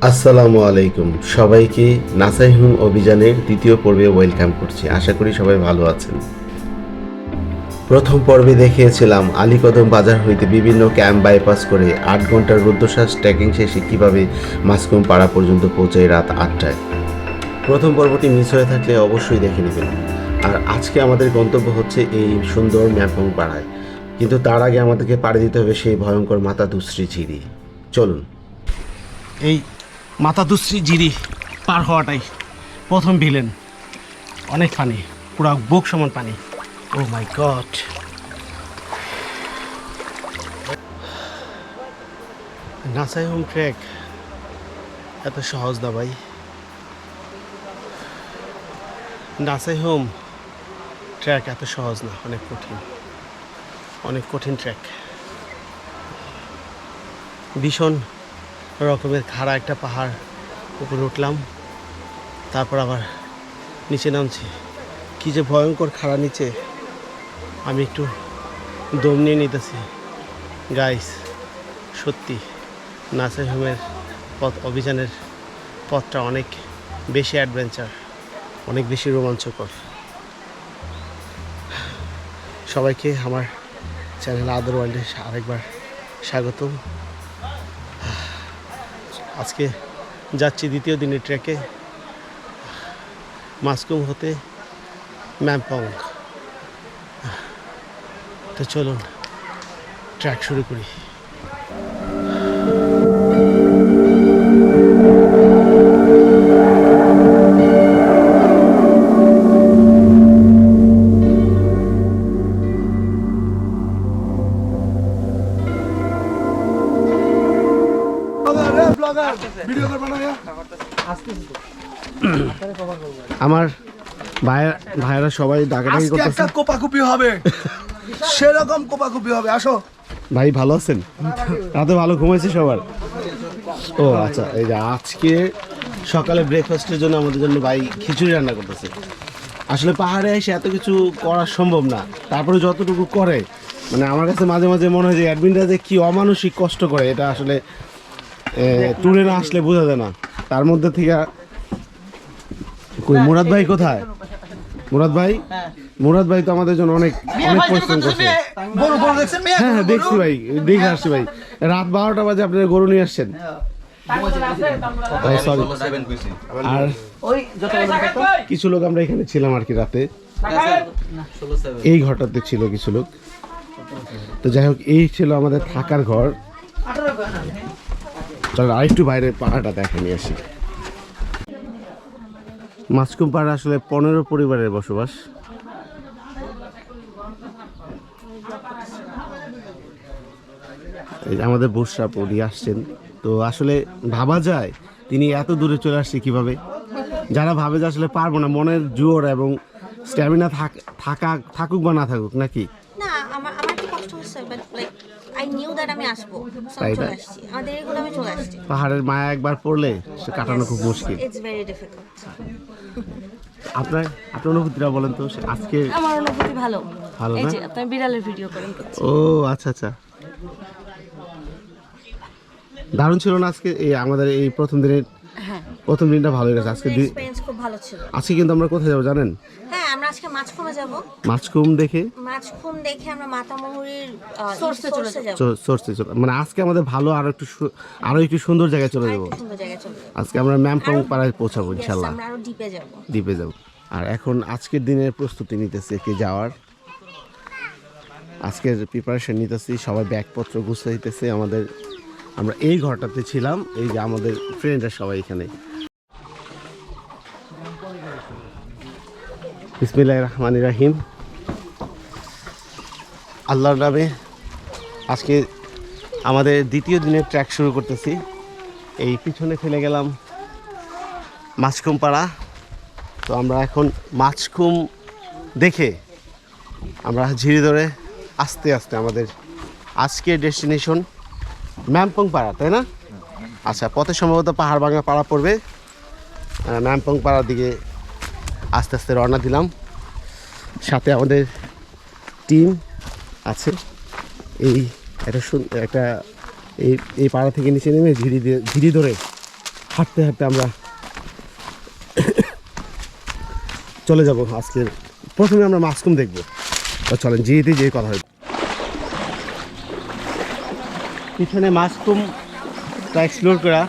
আসসালামু আলাইকুম। সবাইকে নাসাইহুম অভিযানের দ্বিতীয় পর্বে ওয়েলকাম করছি। আশা করি সবাই ভালো আছেন। প্রথম পর্বে দেখিয়েছিলাম আলীকদম বাজার হইতে বিভিন্ন ক্যাম্প বাইপাস করে আট ঘণ্টার রুদ্ধশ্বাস ট্রেকিং শেষে কীভাবে মাসকুম পাড়া পর্যন্ত পৌঁছায় রাত আটটায়। প্রথম পর্বটি মিস হয়ে থাকলে অবশ্যই দেখে নেবেন। আর আজকে আমাদের গন্তব্য হচ্ছে এই সুন্দর ম্যাপং পাড়ায়। কিন্তু তার আগে আমাদেরকে পাড়ি দিতে হবে সেই ভয়ঙ্কর মাথা দুশ্রী ঝিরি। চলুন। এই মাথা দুশ্রী জিরি পার হওয়াটাই প্রথম ভিলেন। অনেক পানি পুরো বুক সমান পানি। ও মাই গড নাসাই হোম ট্রেক এত সহজ না ভাই। নাসাই হোম ট্র্যাক এত সহজ না, অনেক কঠিন। অনেক কঠিন ট্র্যাক। ভীষণ রকমের খাড়া একটা পাহাড় উপরে উঠলাম। তারপর আবার নিচে নামছি। কী যে ভয়ঙ্কর খাড়া নিচে। আমি একটু দম নিয়ে নিতেছি। গাইস সত্যি, নাসির হোমের পথ, অভিযানের পথটা অনেক বেশি অ্যাডভেঞ্চার অনেক বেশি রোমাঞ্চকর। সবাইকে আমার চ্যানেল আদর ওয়ার্ল্ডে আরেকবার স্বাগতম। আজকে যাচ্ছি দ্বিতীয় দিনের ট্রেকে। মাসকুম হতে ম্যাম্পং তো চলুন ট্র্যাক শুরু করি। ভাইয়েরা সবাই ডাকাডাকি আজকে একটা কোপাকুপি হবে। সেরকম কোপাকুপি হবে। আসো। ভাই ভালো আছেন? রাতে ভালো ঘুমাইছে সবার? ও আচ্ছা এই যে আজকে সকালে ব্রেকফাস্টের জন্য আমাদের জন্য ভাই খিচুড়ি রান্না করতেছে। আসলে পাহাড়ে এসে এত কিছু করা সম্ভব না। তারপরে যতটুকু করে মানে আমার কাছে মাঝে মাঝে মনে হয় যে অ্যাডমিনরা যে কি অমানসিক কষ্ট করে এটা আসলে ট্যুরে না আসলে বোঝা যায় না। তার মধ্যে থেকে কই মুরাদ ভাই কোথায়? মুরাদ ভাই? মুরাদ ভাই তো আমাদের জন্য অনেক অনেক পরিশ্রম করছে। বড় বড় দেখছেন মেয়ে? হ্যাঁ হ্যাঁ দেখছি ভাই দেখে আসছি ভাই। রাত বারোটা বাজে আপনারা গরু নিয়ে আসছেন। আর কিছু লোক আমরা এখানে ছিলাম আর কি রাতে। এই ঘরটাতে ছিল কিছু লোক। তো যাই হোক এই ছিল আমাদের থাকার ঘর। চল আরেকটু বাইরের পাহাড়টা দেখে নিয়ে আসি। মাছকুম আসলে পনেরো পরিবারের বসবাস। আমাদের বসরা পড়ি আসছেন। তো আসলে ভাবা যায়, তিনি এত দূরে চলে আসছে কীভাবে? যারা ভাবে যে আসলে পারব না, মনের জোর এবং স্ট্যামিনা থাকা থাকুক বা না থাকুক, নাকি? না, আমার কষ্ট হচ্ছে আই নিউ দ্যাট আমি আসব। So তাই চলে আসছি। আমাদের এগুলো আমি চলে আসছি। পাহাড়ের মায়া একবার পড়লে সে কাটানো খুব মুশকিল। ইটস ভেরি ডিফিকাল্ট আপনার আপনার অনুভূতিটা বলেন তো সে আজকে আমার অনুভূতি ভালো। ভালো এই না? যে আপনি বিড়ালের ভিডিও করেন ও আচ্ছা আচ্ছা। দারুণ ছিল না আজকে? এই আমাদের এই প্রথম দিনের প্রথম দিনটা ভালো গেছে। আজকে দি- এক্সপেরিয়েন্স খুব ভালো ছিল। আজকে কিন্তু আমরা কোথায় যাব জানেন? হ্যাঁ আমরা আজকে মাছখুমে যাব। মাছকুম দেখে? মাছখুম দেখে আমরা মাতামহুরির সোর্সে চলে যাব। সোর্সে চলে মানে আজকে আমাদের ভালো আরও একটু আরও একটু সুন্দর জায়গায় চলে যাব। সুন্দর জায়গায় চলে যাব। আজকে আমরা ম্যামপং পাড়ায় পৌঁছাবো Yes, ইনশাল্লাহ। আমরা আরও ডিপে যাব। দ্বীপে যাব। আর এখন আজকের দিনের প্রস্তুতি নিতেছি কি যাওয়ার। আজকের প্রিপারেশন নিতেছি সবাই ব্যাগপত্র গুছাইতেছে আমাদের। আমরা এই ঘরটাতে ছিলাম এই যে আমাদের ফ্রেন্ডরা সবাই এখানে। বিসমিল্লাহ রহমান রাহিম। আল্লাহর নামে আজকে আমাদের দ্বিতীয় দিনের ট্র্যাক শুরু করতেছি। এই পিছনে ফেলে গেলাম মাছকুম পাড়া তো আমরা এখন মাছকুম দেখে আমরা ঝিরি ধরে আস্তে আস্তে আমাদের আজকের ডেস্টিনেশন ম্যামপং পাড়া তাই না? আচ্ছা পথে সম্ভবত পাহাড় ভাঙা পাড়া পড়বে। ম্যামপং পাড়ার দিকে আস্তে আস্তে রওনা দিলাম। সাথে আমাদের টিম আছে। এই একটা একটা এই এই পাড়া থেকে নিচে নেমে ঝিরি দিয়ে, ঝিরি ধরে হাঁটতে হাঁটতে আমরা চলে যাব আজকে প্রথমে আমরা মাসকুম দেখব। চলেন যেতে যেয়ে কথা হয় পিছনে মাসকুমটা এক্সপ্লোর করা।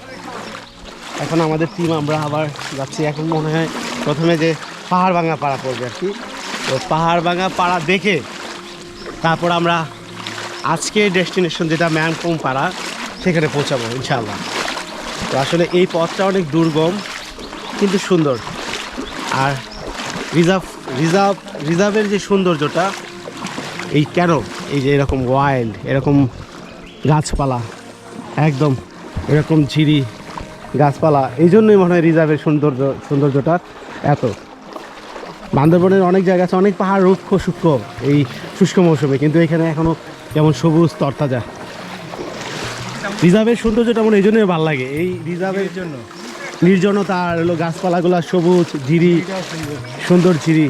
এখন আমাদের টিম আমরা আবার যাচ্ছি। এখন মনে হয় প্রথমে যে পাহাড় ভাঙা পাড়া পড়বে আর কি। তো পাহাড় ভাঙা পাড়া দেখে তারপর আমরা আজকে ডেস্টিনেশন যেটা ম্যানকুম পাড়া, সেখানে পৌঁছাবো ইনশাআল্লাহ। তো আসলে এই পথটা অনেক দুর্গম, কিন্তু সুন্দর। আর রিজার্ভ রিজার্ভ, রিজার্ভের যে সৌন্দর্যটা, এই কেন? এই যে এরকম ওয়াইল্ড এরকম গাছপালা, একদম এরকম ঝিরি গাছপালা, এই জন্যই মনে হয় রিজার্ভের সৌন্দর্য, সৌন্দর্যটা এত। বান্দরবনের অনেক জায়গা আছে অনেক পাহাড় রুক্ষ সূক্ষ্ম এই শুষ্ক মৌসুমে। কিন্তু এখানে এখনও যেমন সবুজ তরতাজা। রিজার্ভের সৌন্দর্যটা আমার এই জন্যই ভালো লাগে। এই রিজার্ভের জন্য নির্জনতা আর হলো গাছপালাগুলো সবুজ ঝিরি সুন্দর ঝিরি।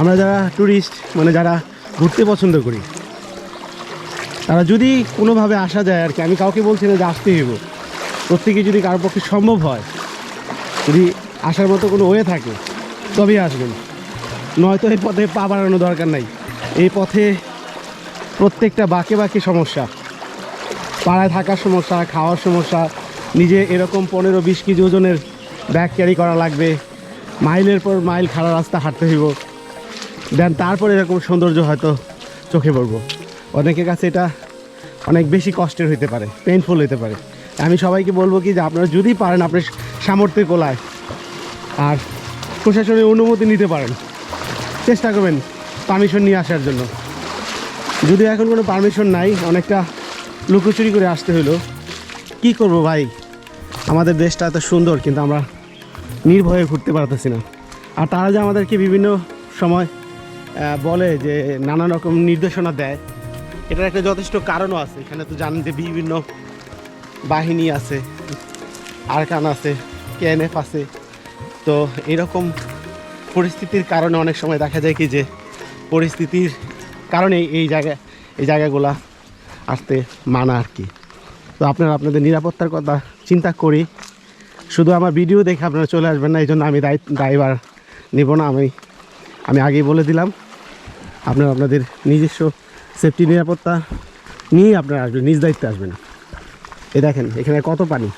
আমরা যারা ট্যুরিস্ট মানে যারা ঘুরতে পছন্দ করি তারা যদি কোনোভাবে আসা যায় আর কি আমি কাউকে বলছি না যে আসতে হইব। প্রত্যেকে যদি কারোর পক্ষে সম্ভব হয় যদি আসার মতো কোনো ওয়ে থাকে তবেই আসবেন নয়তো এই পথে পা বাড়ানো দরকার নাই। এই পথে প্রত্যেকটা বাঁকে বাঁকে সমস্যা। পাড়ায় থাকার সমস্যা, খাওয়ার সমস্যা, নিজে এরকম পনেরো বিশ কেজি ওজনের ব্যাগ ক্যারি করা লাগবে। মাইলের পর মাইল খারাপ রাস্তা হাঁটতে হইব। দেন তারপর এরকম সৌন্দর্য হয়তো চোখে পড়ব। অনেকের কাছে এটা অনেক বেশি কষ্টের হইতে পারে পেইনফুল হইতে পারে। আমি সবাইকে বলব কি যে আপনারা যদি পারেন আপনার সামর্থ্যের কোলায়। আর প্রশাসনের অনুমতি নিতে পারেন। চেষ্টা করবেন পারমিশন নিয়ে আসার জন্য। যদি এখন কোনো পারমিশন নাই, অনেকটা লুকোচুরি করে আসতে হলো কি করব ভাই? আমাদের দেশটা এত সুন্দর, কিন্তু আমরা নির্ভয়ে ঘুরতে পারতেছি না। আর তারা যে আমাদেরকে বিভিন্ন সময় বলে যে নানা রকম নির্দেশনা দেয়, এটার একটা যথেষ্ট কারণও আছে। এখানে তো জানেন যে বিভিন্ন বাহিনী আছে, আরকান আছে, কেএনএফ আছে তো এরকম পরিস্থিতির কারণে অনেক সময় দেখা যায় কি যে পরিস্থিতির কারণে এই জায়গা, এই জায়গাগুলা আসতে মানা আর কি। তো আপনারা আপনাদের নিরাপত্তার কথা চিন্তা করি। শুধু আমার ভিডিও দেখে আপনারা চলে আসবেন না এই জন্য আমি দায়বার নেব না। আমি আমি আগেই বলে দিলাম, আপনারা আপনাদের নিজস্ব সেফটি নিরাপত্তা নিয়ে আপনারা আসবেন, নিজ দায়িত্বে আসবেন। এ দেখেন, এখানে কত পানি?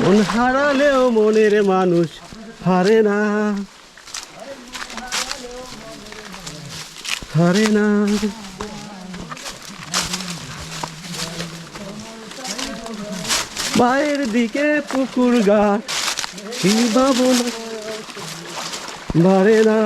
মন হারালেও মনের মানুষ হারে না। হারে না। বাইরের দিকে পুকুর গা ভাবনা বারে না।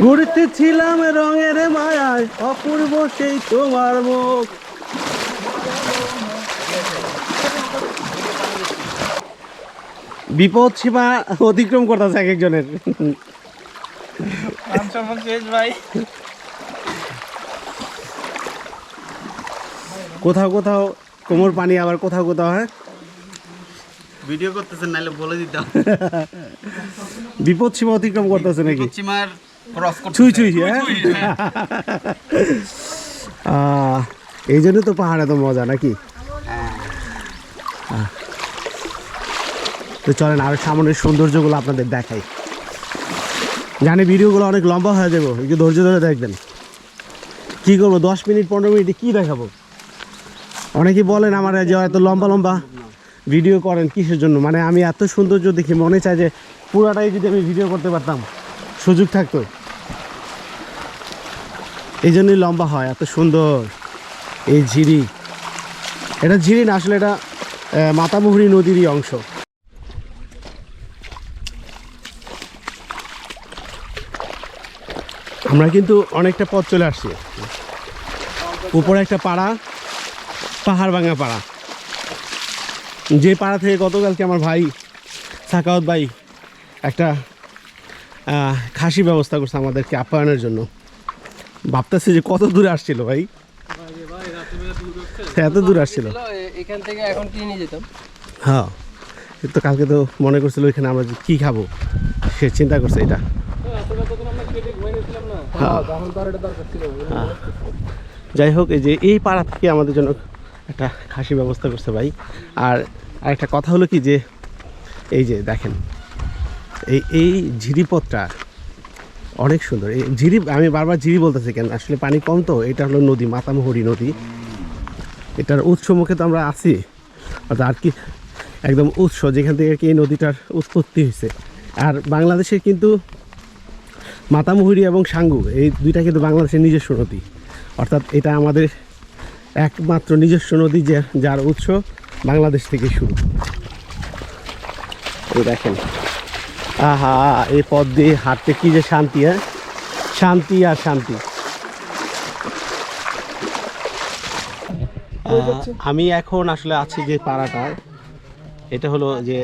ঘুরতেছিলাম রঙের মায়ায়, অপূর্ব সেই তোমার মুখ। বিপদ সীমা অতিক্রম করতেছে এক একজনের। কোথাও কোথাও কোমর পানি আবার কোথাও কোথাও হ্যাঁ? ভিডিও করতেছেন নাহলে বলে দিতাম। বিপদ সীমা অতিক্রম করতেছে নাকি? পশ্চিমার ক্রস করতে ছুঁই ছুঁই হ্যাঁ? এই জন্য তো পাহাড়ে তো মজা নাকি? আহ। তো চলেন আরও সামনের সৌন্দর্যগুলো আপনাদের দেখাই। জানি ভিডিওগুলো অনেক লম্বা হয়ে যাব, একটু ধৈর্য ধরে দেখবেন। কি করব, দশ মিনিট, পনেরো মিনিটে, কি দেখাবো? অনেকেই বলেন আমার যে এত লম্বা লম্বা ভিডিও করেন কিসের জন্য? মানে আমি এত সৌন্দর্য দেখি মনে চায় যে পুরাটাই যদি আমি ভিডিও করতে পারতাম, সুযোগ থাকতো। এই জন্যই লম্বা হয়, এত সুন্দর। এই ঝিরি। এটা ঝিরি না, আসলে এটা মাতামুহুরী নদীরই অংশ। আমরা কিন্তু অনেকটা পথ চলে আসছি। উপরে একটা পাড়া পাহাড় ভাঙা পাড়া। যে পাড়া থেকে গতকালকে আমার ভাই সাকাওয়াত ভাই একটা খাসি ব্যবস্থা করছে আমাদেরকে আপ্যায়নের জন্য। ভাবতেছি যে কত দূরে আসছিল ভাই? এত দূর আসছিল। এখান থেকে এখন নিয়ে যেতাম? হ্যাঁ তো কালকে তো মনে করছিল এখানে আমরা যে কী খাব সে চিন্তা করছে এটা। হ্যাঁ। হ্যাঁ। যাই হোক, এই যে এই পাড়া থেকে আমাদের জন্য একটা খাসি ব্যবস্থা করছে ভাই। আর আরেকটা কথা হলো কি যে, এই যে দেখেন, এই এই ঝিরিপথটা অনেক সুন্দর। এই ঝিরি, আমি বারবার ঝিরি বলতেছি কেন? আসলে পানি কম তো, এটা হলো নদী, মাতামহরি নদী। এটার উৎস মুখে তো আমরা আছি। অর্থাৎ আর কি, একদম উৎস, যেখান থেকে কি এই নদীটার উৎপত্তি হয়েছে। আর বাংলাদেশের কিন্তু মাতামুহুরি এবং সাঙ্গু, এই দুইটা কিন্তু বাংলাদেশের নিজস্ব নদী। অর্থাৎ এটা আমাদের একমাত্র নিজস্ব নদী যে, যার উৎস বাংলাদেশ থেকে শুরু। এই দেখেন। আহা, এই পথ দিয়ে হাঁটতে কি যে শান্তি হ্যাঁ? শান্তি আর শান্তি। আমি এখন আসলে আছি যে পাড়াটা এটা হলো যে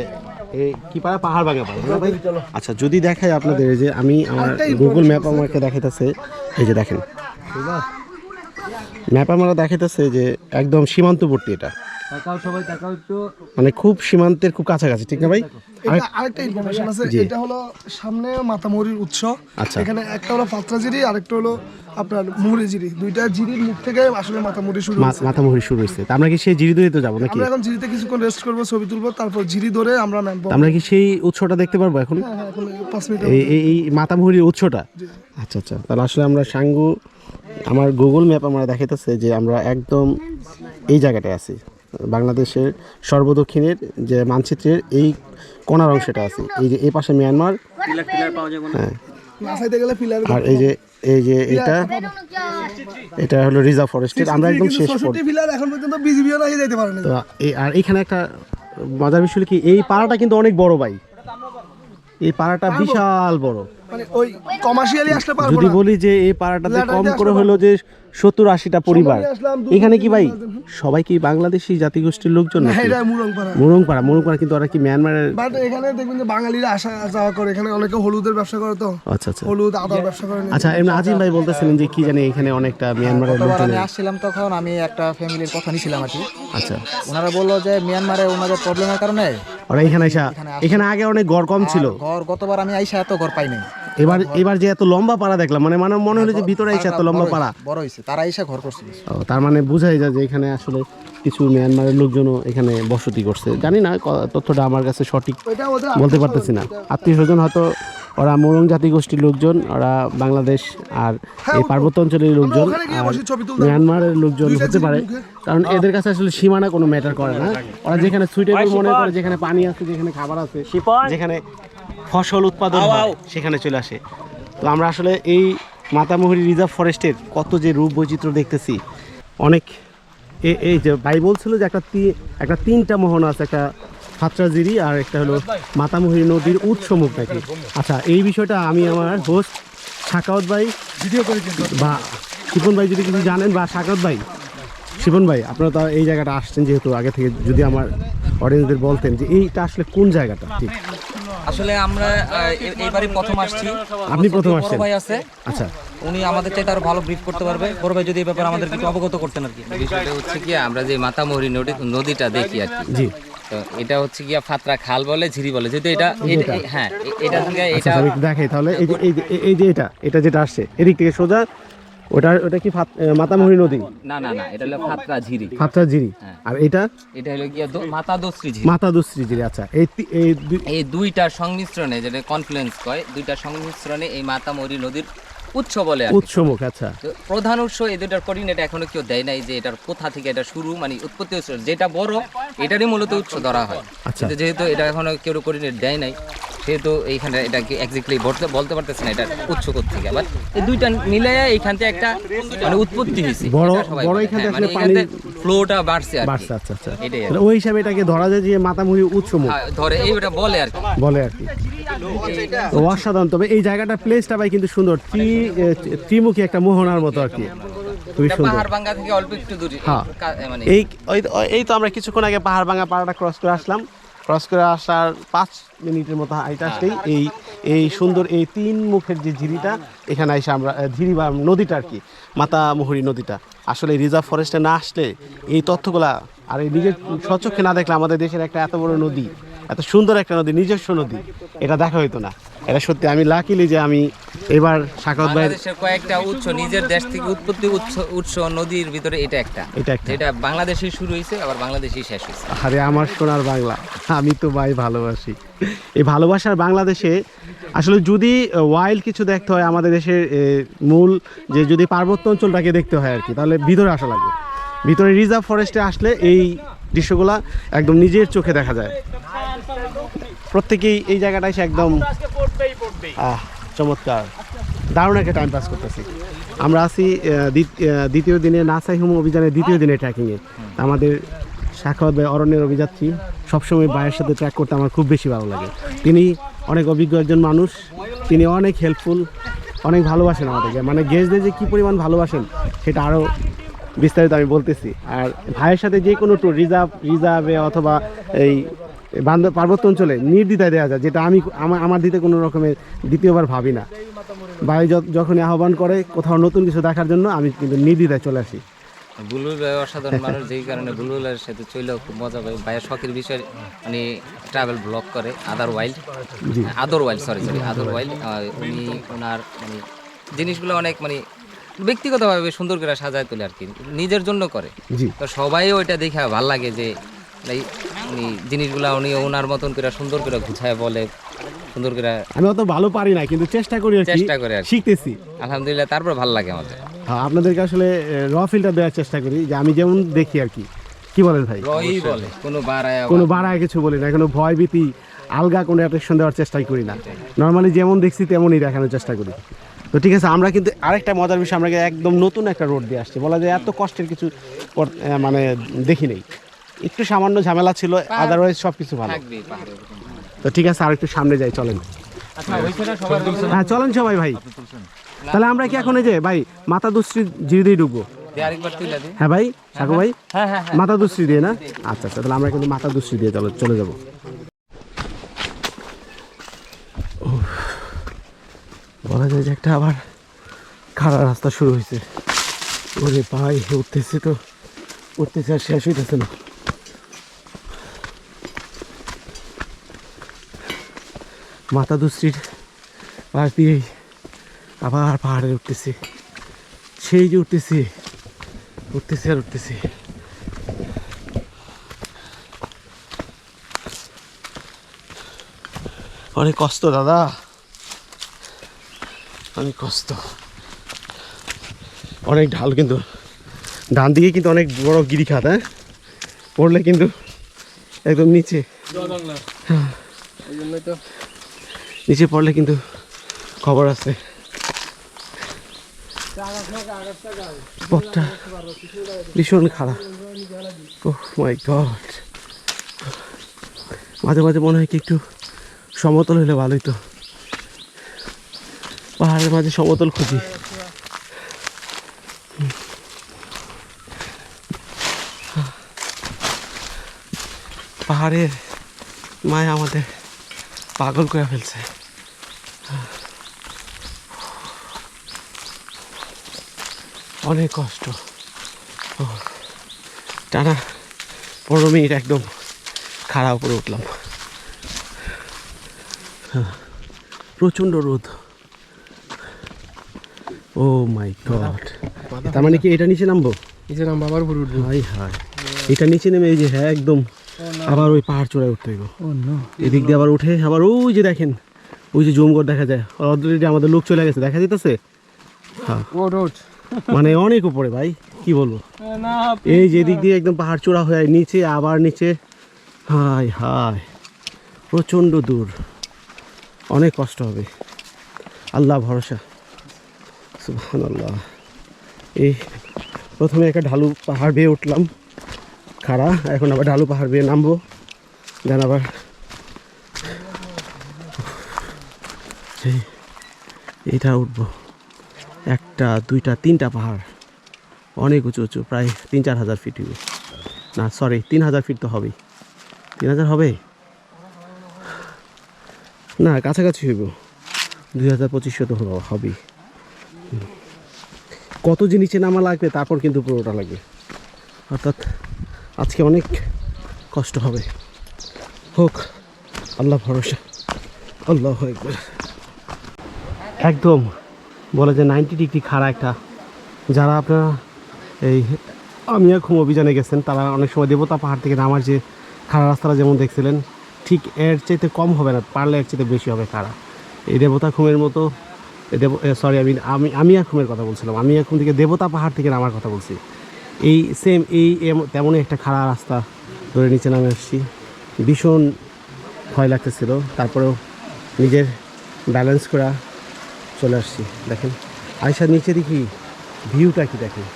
কি পাড়া? পাহাড় বাগে পাড়া। ভাই? আচ্ছা যদি দেখায় আপনাদের যে আমি আমার গুগল ম্যাপ আমাকে দেখাইতেছে এই যে দেখেন। ম্যাপ আমরা দেখাইতেছে যে একদম সীমান্তবর্তী এটা। তাকাও সবাই তাকাও একটু। মানে খুব সীমান্তের খুব কাছাকাছি ঠিক না ভাই? আরেকটা ইনফরমেশন আছে এটা হলো সামনে মাতামুরির উৎস। আচ্ছা। এখানে একটা হলো পাত্রাজিরি আরেকটা হলো আপনার মুড়িজিরি দুইটা জিরির মুখ থেকে আসলে মাতামুরি শুরু হয়েছে। মাথামুহুরি শুরু হয়েছে। তা আমরা কি সেই জিরি ধরে তো যাব নাকি? আমরা এখন জিরিতে কিছুক্ষণ রেস্ট করব ছবি তুলবো তারপর জিরি ধরে আমরা নামবো। আমরা কি সেই উৎসটা দেখতে পারব এখন? হ্যাঁ, হ্যাঁ, এই এই- এই মাতামুহুরির উৎসটা? আচ্ছা আচ্ছা। তাহলে আসলে আমরা সাঙ্গু আমার গুগল ম্যাপ আমরা দেখাইতেছে যে আমরা একদম এই জায়গাটায় আছি। বাংলাদেশের সর্বদক্ষিণের যে মানচিত্রের এই কোনার অংশটা আছে। এই যে এই পাশে মিয়ানমার। হ্যাঁ। আর এই যে এই যে এটা এটা হলো রিজার্ভ ফরেস্টের। আমরা একদম শেষ তো আর এখানে একটা মজার বিষয় কি এই পাড়াটা কিন্তু অনেক বড় ভাই। এই পাড়াটা বিশাল বড়। মানে ওই কমার্শিয়ালি আসলে পারব যদি বলি যে এই পাড়াটাতে কম করে হলো যে সত্তর আশিটা পরিবার। এখানে কি ভাই? সবাই কি বাংলাদেশি জাতিগোষ্ঠীর লোকজন মুরংপাড়া মুরংপাড়া কিন্তু ওরা কি মিয়ানমারের বাট এখানে দেখবেন যে বাঙালিরা আসা যাওয়া করে। এখানে অনেকে হলুদের ব্যবসা করে তো। আচ্ছা আচ্ছা। হলুদ আদার ব্যবসা করে আচ্ছা এমনি আজিম ভাই বলতেছিলেন যে কি জানি এখানে অনেকটা মিয়ানমারের লোকজন আমি আসছিলাম তখন আমি একটা ফ্যামিলির কথা নিছিলাম আর কি। আচ্ছা। ওনারা বলল যে মিয়ানমারে ওনাদের প্রবলেমের কারণে। ওরা এখানে এসা এখানে আগে অনেক গড় কম ছিল। ঘর গতবার আমি আইসা এত ঘর পাই নাই। এবার এবার যে এত লম্বা পাড়া দেখলাম মানে মানে মনে হলো যে ভিতরে এসে এত লম্বা পাড়া। বড় হয়েছে তারা আইসা ঘর করছে ও, তার মানে বোঝাই যায় যে এখানে আসলে কিছু মিয়ানমারের লোকজনও এখানে বসতি করছে। জানি না তথ্যটা আমার কাছে সঠিক বলতে পারতেছি না। আত্মীয় স্বজন হয়তো ওরা মোরং জাতিগোষ্ঠীর লোকজন ওরা বাংলাদেশ আর এই পার্বত্য অঞ্চলের লোকজন। মিয়ানমারের লোকজন হতে পারে। কারণ এদের কাছে আসলে সীমানা কোনো ম্যাটার করে না। ওরা যেখানে সুইটেবল মনে করে যেখানে পানি আছে যেখানে খাবার আছে যেখানে ফসল উৎপাদন হয় সেখানে চলে আসে। তো আমরা আসলে এই মাতামুহুরি রিজার্ভ ফরেস্টের কত যে রূপ বৈচিত্র্য দেখতেছি অনেক এ- এই যে ভাই বলছিল যে একটা একটা তিনটা মোহনা আছে একটা ফাত্রাজিরি আর একটা হলো মাতামুহুরি নদীর উৎস মুখ নাকি আচ্ছা এই বিষয়টা আমি আমার হোস্ট সাকাওয়াত ভাই ভিডিও করে বা শিপন ভাই যদি কিছু জানেন বা সাকাত ভাই শিপন ভাই আপনারা তো এই জায়গাটা আসছেন যেহেতু আগে থেকে যদি আমার অডিয়েন্সদের বলতেন যে এইটা আসলে কোন জায়গাটা? ঠিক। আসলে আমরা আহ, এ- এইবারই প্রথম আসছি। আপনি প্রথম বড় আসছেন? ভাই আছে। আচ্ছা। উনি আমাদের চাইতে আরও ভালো ব্রিফ করতে পারবে। বড় ভাই যদি এই ব্যাপারে আমাদের কিছু অবগত করতেন আর কি। বিষয়টা হচ্ছে কি আমরা যে মাতামহরি নদী নদীটা দেখি আর কি। জি। তো এটা হচ্ছে গিয়া ফাতরা খাল বলে ঝিরি বলে। যেহেতু এটা এটা- হ্যাঁ এ- এটা থেকে আচ্ছা এটা দেখাই তাহলে এই যে এই যে এটা এটা যেটা আসছে এদিক থেকে সোজা ওটা ওটা কি এ, নদী? না না না এটা হলো ফাতরা ঝিরি। ফাতরা জিরি হ্যাঁ। আর এটা? এটা হলো গিয়া দো- মাতা দোশ্রী ঝিরি। মাতা দুশ্রী ঝিরি আচ্ছা। এই এই দুই- এই দুইটার সংমিশ্রণে যেটা কনফ্লুয়েন্স কয় দুইটার সংমিশ্রণে এই মাতামহরি নদীর উৎস বলে আর কি। উৎস মুখ আচ্ছা প্রধান উৎস এই দুটার কোঅর্ডিনেট এখনও কেউ দেয় নাই যে এটার কোথা থেকে এটা শুরু মানে উৎপত্তি উৎস যেটা বড় এটারই মূলত উৎস ধরা হয়। আচ্ছা। কিন্তু যেহেতু এটা এখনও কেউ কোঅর্ডিনেট দেয় নাই সেহেতু এইখানে এটা কি এক্স্যাক্টলি বলতে বলতে পারতেছে না এটা উৎস থেকে আবার এই দুইটা মিলে এইখান থেকে একটা মানে উৎপত্তি হয়েছে। বড়- বড় বলে। এখান থেকে হ্যাঁ, মানে আসলে পানি- ফ্লোটা বাড়ছে আর বাড়ছে আচ্ছা আচ্ছা। এটাই ওই হিসাবে এটাকে ধরা যায় যে মাতামুহি উৎসমুখ। হ্যাঁ, ধরে এইটা বলে আর কি। বলে আর কি। অসাধারণ তবে এই জায়গাটা প্লেসটা ভাই কিন্তু সুন্দর। ত্রি ত্রিমুখী একটা মোহনার মতো আর কি। খুবই সুন্দর। ভাঙ্গা থেকে অল্প একটু দূরে। হ্যাঁ। মানে এই এই তো আমরা কিছুক্ষণ আগে পাহাড় ভাঙা পাহাড়টা ক্রস করে আসলাম। ক্রস করে আসার পাঁচ মিনিটের মতো হাইট আসতেই এই এই সুন্দর এই তিন মুখের যে ঝিরিটা এখানে এসে আমরা ঝিরি বা নদীটা আর কি মাতামুহুরি নদীটা। আসলে রিজার্ভ ফরেস্টে না আসলে এই তথ্যগুলা আর এই নিজের স্বচক্ষে না দেখলে আমাদের দেশের একটা এত বড় নদী। এত সুন্দর একটা নদী নিজস্ব নদী। এটা দেখা হইতো না। এটা সত্যি আমি লাকিলি যে আমি এবার সাকাত বাংলাদেশের কয়েকটা উৎস নিজের দেশ থেকে উৎপত্তি উৎস উৎস নদীর ভিতরে এটা একটা। এটা একটা। এটা বাংলাদেশে শুরু হয়েছে আবার বাংলাদেশেই শেষ হয়েছে আরে আমার সোনার বাংলা। আমি তো ভাই ভালোবাসি। এই ভালোবাসার বাংলাদেশে আসলে যদি ওয়াইল্ড কিছু দেখতে হয় আমাদের দেশের মূল যে যদি পার্বত্য অঞ্চলটাকে দেখতে হয় আর কি তাহলে ভিতরে আসা লাগবে। ভিতরে রিজার্ভ ফরেস্টে আসলে এই দৃশ্যগুলা একদম নিজের চোখে দেখা যায়। প্রত্যেকেই এই জায়গাটা এসে একদম, আহ, চমৎকার। দারুণ একটা টাইম পাস করতেছি। আমরা আছি দ্বিত- দ্বিতীয় দিনে নাসাই হুম অভিযানের দ্বিতীয় দিনে ট্র্যাকিংয়ে আমাদের সাক্ষাৎ ভাই অরণ্যের অভিযাত্রী, সবসময় ভাইয়ের সাথে ট্র্যাক করতে আমার খুব বেশি ভালো লাগে। তিনি অনেক অভিজ্ঞ একজন মানুষ, তিনি অনেক হেল্পফুল অনেক ভালোবাসেন আমাদেরকে। মানে গেস্টদের যে কী পরিমাণ ভালোবাসেন, সেটা আরও বিস্তারিত আমি বলতেছি। আর ভাইয়ের সাথে যে কোনো ট্যুর রিজার্ভ রিজার্ভে অথবা এই বান্ধব পার্বত্য অঞ্চলে নির্দ্বিধায় দেওয়া যায় যেটা আমি আমার দিতে কোনো রকমের দ্বিতীয়বার ভাবি না। ভাই যখনই আহ্বান করে কোথাও নতুন কিছু দেখার জন্য আমি কিন্তু নির্দ্বিধায় চলে আসি। বুলবুল ভাই অসাধারণ মানুষ যেই কারণে বুলবুলের সাথে চলেও খুব মজা পাই। ভাইয়ের শখের বিষয় মানে ট্রাভেল ব্লগ করে other wild Ador wild sorry sorry Ador wild উনি ওনার মানে জিনিসগুলো অনেক মানে ব্যক্তিগতভাবে সুন্দর করে সাজায় তোলে আর কি নিজের জন্য করে। তো সবাই ওইটা দেখে ভালো লাগে যে উনি জিনিসগুলা উনি ওনার মতন করে সুন্দর করে গুছায় বলে সুন্দর করে আমি অত ভালো পারি না কিন্তু চেষ্টা করি চেষ্টা করে শিখতেছি। আলহামদুলিল্লাহ তারপর ভালো লাগে আমাদের। হ্যাঁ, আপনাদেরকে আসলে র ফিল্টার দেওয়ার চেষ্টা করি যে আমি যেমন দেখি আর কি। কি বলেন ভাই? রই বলে কোনো বাড়ায় কোনো বাড়ায় কিছু বলি না কোনো ভয় ভীতি আলগা কোনো অ্যাট্রাকশন দেওয়ার চেষ্টাই করি না। নর্মালি যেমন দেখছি তেমনই দেখানোর চেষ্টা করি। তো ঠিক আছে আমরা কিন্তু আরেকটা মজার বিষয় আমরা একদম নতুন একটা রোড দিয়ে আসছি। বলা যায় এত কষ্টের কিছু কর- মানে দেখি নেই। একটু সামান্য ঝামেলা ছিল আদারওয়াইজ সব কিছু ভালো। তো ঠিক আছে আর একটু সামনে যাই চলেন। হ্যাঁ চলেন সবাই ভাই। তাহলে আমরা কি এখন এই যে ভাই মাথা দুশ্রী জিরে দিয়ে ঢুকবো? হ্যাঁ ভাই সাকু ভাই? হ্যাঁ হ্যাঁ মাথা দুশ্রী দিয়ে না? আচ্ছা আচ্ছা তাহলে আমরা কিন্তু মাথা দুশ্রী দিয়ে চলো চলে যাব। বলা যায় যে একটা আবার খারাপ রাস্তা শুরু হয়েছে। ওরে ভাই, উঠতেছে তো। উঠতেছে আর শেষ হইতেছে না। মাথা দুশ্রীর পাশ দিয়েই আবার পাহাড়ে উঠতেছি। সেই যে উঠতেছি উঠতেছি আর উঠতেছি। অনেক কষ্ট, দাদা। অনেক কষ্ট। অনেক ঢাল কিন্তু, ডান দিকে কিন্তু অনেক বড় গিরি গিরিখাত হ্যাঁ? পড়লে কিন্তু একদম নিচে। নিচে পড়লে কিন্তু খবর আছে। পথটা ভীষণ খারাপ। ও মাই গড মাঝে মাঝে মনে হয় কি একটু সমতল হলে ভালোই তো। মাঝে সমতল খুঁজি। পাহাড়ের মায় আমাদের পাগল করে ফেলছে। অনেক কষ্ট। টানা পনেরো মিনিট একদম খাড়া উপরে উঠলাম। প্রচণ্ড রোদ। ও মাই গড তার মানে কি এটা নিচে নামবো? নিচে নাম বাবার উপরে উঠবো। হাই হাই এটা নিচে নেমে এই যে হ্যাঁ একদম আবার ওই পাহাড় চূড়ায় উঠতে হইব। এদিক দিয়ে আবার উঠে আবার ওই যে দেখেন ওই যে জুমগড় দেখা যায়। অলরেডি আমাদের লোক চলে গেছে দেখা যেতেছে হ্যাঁ। মানে অনেক উপরে ভাই কি বলব? এই যে দিক দিয়ে একদম পাহাড় চূড়া হয়ে নিচে আবার নিচে। হাই হাই প্রচণ্ড দূর। অনেক কষ্ট হবে। আল্লাহ ভরসা। সুবহান এই প্রথমে একটা ঢালু পাহাড় বেয়ে উঠলাম, খাড়া। এখন আবার ঢালু পাহাড় বেয়ে নামবো। দেন আবার এই, এইটা উঠবো। একটা, দুইটা, তিনটা পাহাড়। অনেক উঁচু উঁচু, প্রায় তিন চার হাজার ফিট না সরি তিন হাজার ফিট তো হবেই। তিন হাজার হবে? না, কাছাকাছি হইব। দুই হাজার পঁচিশশো তো হবেই। কত যে নিচে নামা লাগবে, তারপর কিন্তু পুরোটা লাগবে। অর্থাৎ আজকে অনেক কষ্ট হবে। হোক, আল্লাহ ভরসা। আল্লাহ একবার একদম বলে যে নাইনটি ডিগ্রি খাড়া একটা। যারা আপনারা এই আমিয়া ঘুম অভিযানে গেছেন, তারা অনেক সময় দেবতা পাহাড় থেকে নামার যে খাড়া রাস্তাটা যেমন দেখছিলেন, ঠিক এর চাইতে কম হবে না, পারলে এর চাইতে বেশি হবে খাড়া। এই দেবতা খুমের মতো দেব সরি আমি আমি আমিয়া খুমের কথা বলছিলাম। আমি খুম থেকে দেবতা পাহাড় থেকে নামার কথা বলছি। এই সেম এই তেমনই একটা খাড়া রাস্তা ধরে নিচে নামে আসছি। ভীষণ ভয় লাগতেছিল। তারপরেও নিজের ব্যালেন্স করা চলে আসছি। দেখেন। আয়সার নিচে দেখি ভিউটা কি দেখেন?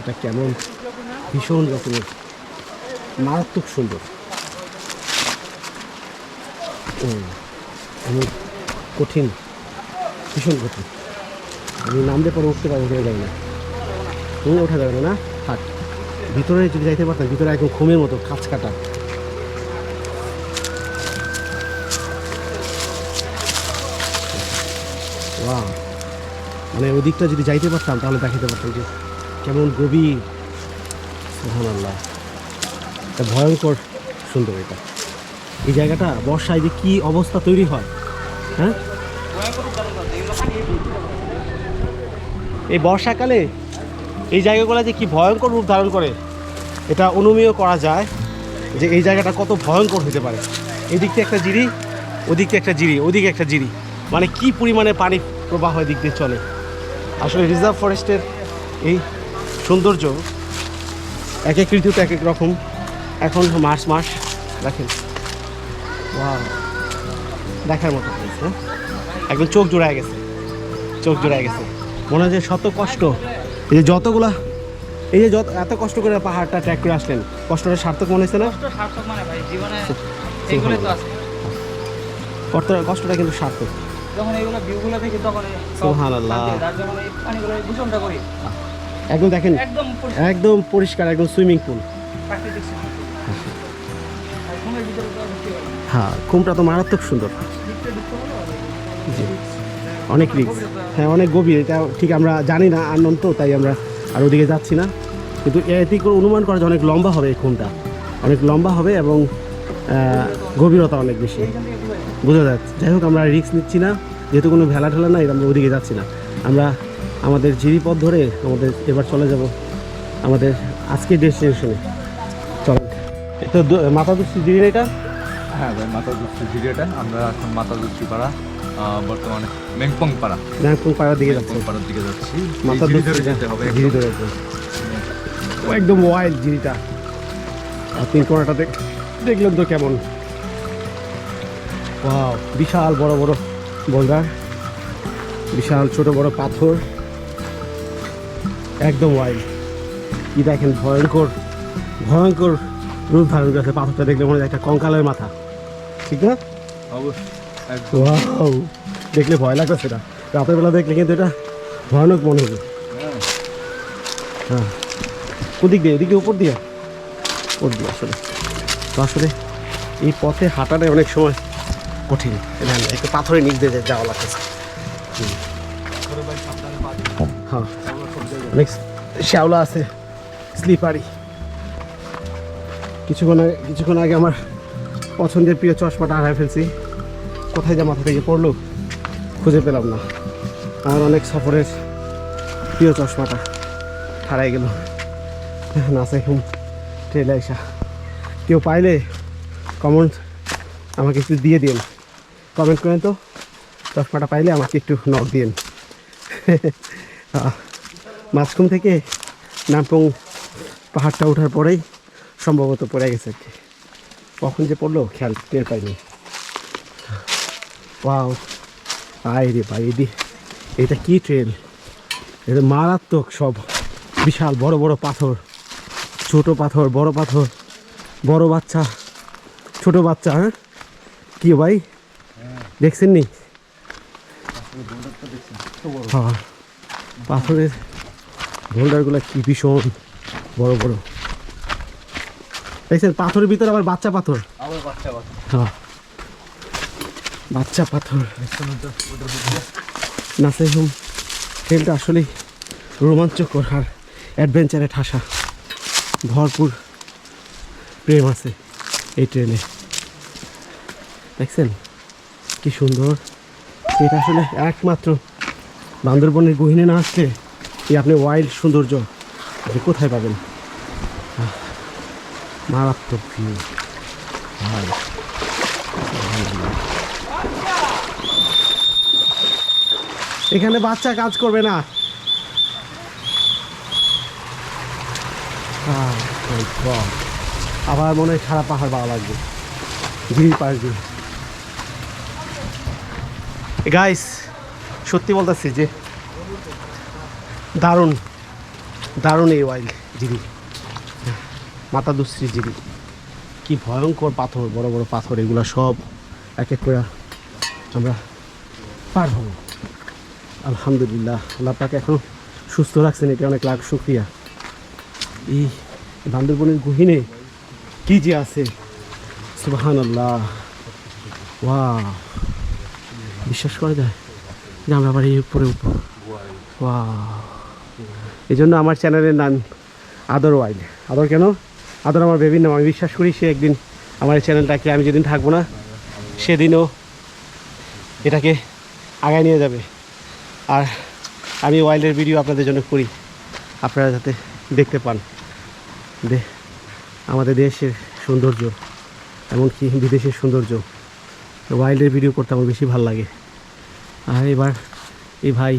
এটা কেমন? ভীষণ রকমের, মারাত্মক সুন্দর। আমি কঠিন, ভীষণ কঠিন। আমি নামলে পরে উঠতে পারব উঠে যাবে না। তুমি ওঠা যাবে না থাক। ভিতরে যদি যাইতে পারতাম, ভিতরে একদম ঘুমের মতো কাজ কাটা। মানে ওই দিকটা যদি যাইতে পারতাম, তাহলে দেখাতে পারতাম যে কেমন গভীর। সুহান আল্লাহ ভয়ঙ্কর সুন্দর এটা। এই জায়গাটা, বর্ষায় যে কী অবস্থা তৈরি হয় হ্যাঁ? এই বর্ষাকালে এই জায়গাগুলো যে কি ভয়ঙ্কর রূপ ধারণ করে, এটা অনুমেয় করা যায় যে এই জায়গাটা কত ভয়ঙ্কর হতে পারে। এদিকটা একটা জিরি, ওদিকে একটা জিরি, ওদিকে একটা জিরি। মানে কি পরিমাণে পানি প্রবাহ এদিক দিয়ে চলে। আসলে রিজার্ভ ফরেস্টের এই সৌন্দর্য এক এক ঋতুতে এক এক রকম। এখন মার্চ মাস, দেখেন। দেখার মতো। হ্যাঁ একদম চোখ জোড়ায় গেছে। চোখ জোড়ায় গেছে। মনে হয় যে শত কষ্ট। এই যে যতগুলা এই যে যত এত কষ্ট করে পাহাড়টা ট্র্যাক করে আসলেন। কষ্টটা সার্থক মনে হচ্ছে না? সার্থক মানে ভাই জীবনে এইগুলোই তো আছে। কষ্ট- কষ্টটা কিন্তু সার্থক। একদম দেখেন। একদম পরিষ্কার। একদম সুইমিং পুল। হ্যাঁ কুমটা তো মারাত্মক সুন্দর। অনেক রিক্স হ্যাঁ অনেক গভীর। এটা ঠিক আমরা জানি না আনন্দ তো, তাই আমরা আর ওদিকে যাচ্ছি না। কিন্তু এটি করে অনুমান করা যে অনেক লম্বা হবে এই খুনটা। অনেক লম্বা হবে এবং গভীরতা অনেক বেশি। বোঝা যাচ্ছে যাই হোক, আমরা রিস্ক নিচ্ছি না। যেহেতু কোনো ভেলা ঠেলা নাই, আমরা ওদিকে যাচ্ছি না। আমরা আমাদের জিরি পথ ধরে আমাদের এবার চলে যাব আমাদের আজকের ডেস্টিনেশনে চল। তো মাথা দুচ্ছি জিরি এটা? হ্যাঁ ভাই মাথা দুচ্ছি জিরিয়াটা আমরা এখন মাথা দুচ্ছি পাড়া। বর্তমানে মেংপং পাড়া ম্যাংপুং পাড়ার দিকে যাচ্ছে। মেংপং পাড়ার দিকে যাচ্ছি। মাথা ধরে যেতে হবে জিরি ধরে একদম ও একদম ওয়াইল্ড জিরিটা আর তিন কোনাটা দেখ দেখলেন তো কেমন। ওয়াও বিশাল বড় বড় বোল্ডার বিশাল ছোট বড় পাথর। একদম ওয়াইল্ড কি দেখেন ভয়ঙ্কর ভয়ঙ্কর রূপ ধারণ করেছে পাথরটা। দেখলে মনে হয় একটা কঙ্কালের মাথা। ঠিক না অবশ্যই। দেখলে ভয় লাগতেছে সেটা রাতের বেলা দেখলে কিন্তু এটা ভয়ানক মনে হবে হ্যাঁ। ওদিক দিয়ে, এদিকে উপর দিয়ে। উপর দিয়ে আসলে। তো আসলে এই পথে হাঁটাটাই অনেক সময় কঠিন। একটু পাথরের নিচ দিয়ে যাওয়া লাগতেছে। হ্যাঁ। অনেক শ্যাওলা আছে স্লিপারি কিছুক্ষণ আগে কিছুক্ষণ আগে আমার পছন্দের প্রিয় চশমাটা হারাই ফেলছি। কোথায় যা মাথা থেকে পড়ল, খুঁজে পেলাম না। আমার অনেক সফরের প্রিয় চশমাটা হারাই গেল। নাচে হুম ট্রেলে আসা কেউ পাইলে কমেন্ট আমাকে একটু দিয়ে দিন কমেন্ট করেন তো, চশমাটা পাইলে আমাকে একটু নক দিন মাঝখান থেকে নামপং পাহাড়টা ওঠার পরেই সম্ভবত পড়ে গেছে আর কি কখন যে পড়ল খেয়াল টের পাইনি। ওয়াও আয় রে ভাই এদি এটা কি ট্রেল এটা মারাত্মক সব। বিশাল বড় বড় পাথর। ছোট পাথর বড় পাথর বড় বাচ্চা ছোট বাচ্চা হ্যাঁ? কি ভাই? দেখছেন নি? হ্যাঁ। পাথরের বোল্ডারগুলো কি ভীষণ বড় বড়। দেখছেন পাথরের ভিতরে আবার বাচ্চা পাথর। হ্যাঁ। বাচ্চা পাথর। নাসাই হোম ট্রেনটা আসলেই রোমাঞ্চকর আর অ্যাডভেঞ্চারে ঠাসা। ভরপুর প্রেম আছে এই ট্রেনে। দেখছেন? কি সুন্দর। এটা আসলে একমাত্র বান্দরবনের গহিনে না আসলে এই আপনি ওয়াইল্ড সৌন্দর্য আপনি কোথায় পাবেন? মারাত্মক ভিউ ভাই এখানে বাচ্চা কাজ করবে না. আবার মনে হয় সারা পাহাড় ভালো লাগবে। গিরি পাশ গাইস সত্যি বলতেছি যে, দারুণ দারুণ এই ওয়াইল্ড জিরি মাথা দুশ্রী জিরি কি ভয়ঙ্কর পাথর, বড় বড় পাথর, এগুলো সব এক এক করে আমরা পার হব। আলহামদুলিল্লাহ, আল্লাহ পাকে এখন সুস্থ রাখছেন, এটা অনেক লাখ শুক্রিয়া। এই বান্দরবনের গহিনে কি যে আছে? সুবাহান আল্লাহ ওয়া বিশ্বাস করা যায় যে আমরা আবার এই উপরে উঠবো। ওয়া এই জন্য আমার চ্যানেলের নাম আদর ওয়াইল্ড আদর কেন? আদর আমার বেবির নাম। আমি বিশ্বাস করি সে একদিন আমার এই চ্যানেলটাকে, আমি যেদিন থাকব না, সেদিনও এটাকে আগায় নিয়ে যাবে। আর আমি ওয়াইল্ডের ভিডিও আপনাদের জন্য করি। আপনারা যাতে দেখতে পান দে আমাদের দেশের সৌন্দর্য এমনকি বিদেশের সৌন্দর্য। ওয়াইল্ডের ভিডিও করতে আমার বেশি ভালো লাগে। আর এবার এই ভাই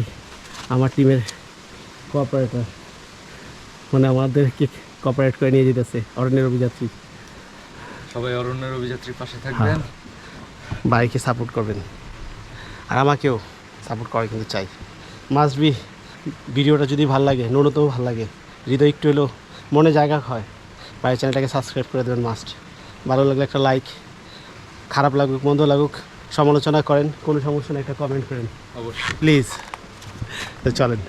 আমার টিমের কোঅপারেটর মানে আমাদেরকে কোঅপারেট করে নিয়ে যেতেছে অরণ্যের অভিযাত্রী। সবাই অরণ্যের অভিযাত্রীর পাশে থাকবেন। বাইকে সাপোর্ট করবেন। আর আমাকেও। সাপোর্ট করা কিন্তু চাই। মাস্ট বি ভিডিওটা যদি ভালো লাগে ন্যূনতম ভালো লাগে হৃদয় একটু হলেও মনে জায়গা হয় ভাই চ্যানেলটাকে সাবস্ক্রাইব করে দেবেন মাস্ট ভালো লাগলে একটা লাইক খারাপ লাগুক মন্দ লাগুক সমালোচনা করেন কোনো সমস্যা নেই একটা কমেন্ট করেন। অবশ্যই। প্লিজ তো চলেন।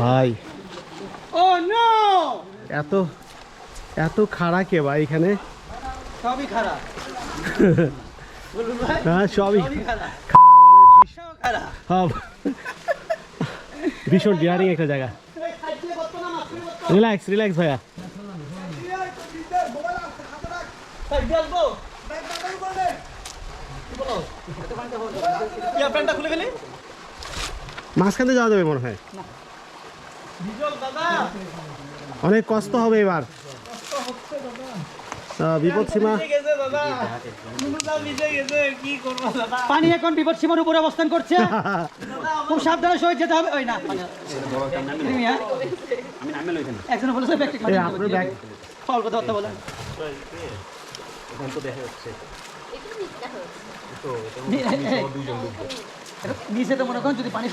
ভাই। ও নো এত এত খাড়া কে ভাই এখানে? সবই খারাপ হ্যাঁ সবই। মানে। ভীষণ ডিয়ারিং একটা জায়গা। রিল্যাক্স রিল্যাক্স ভাইয়া। মাঝখান যাওয়া যাবে মনে হয়। অনেক কষ্ট হবে এবার। বিপদ সীমা। পানি এখন বিপদ সীমার উপরে অবস্থান করছে। খুব সাবধানে সরে যেতে হবে। ওই না হ্যাঁ? একজন বলেছে নিচে তো মনে করেন যদি পানি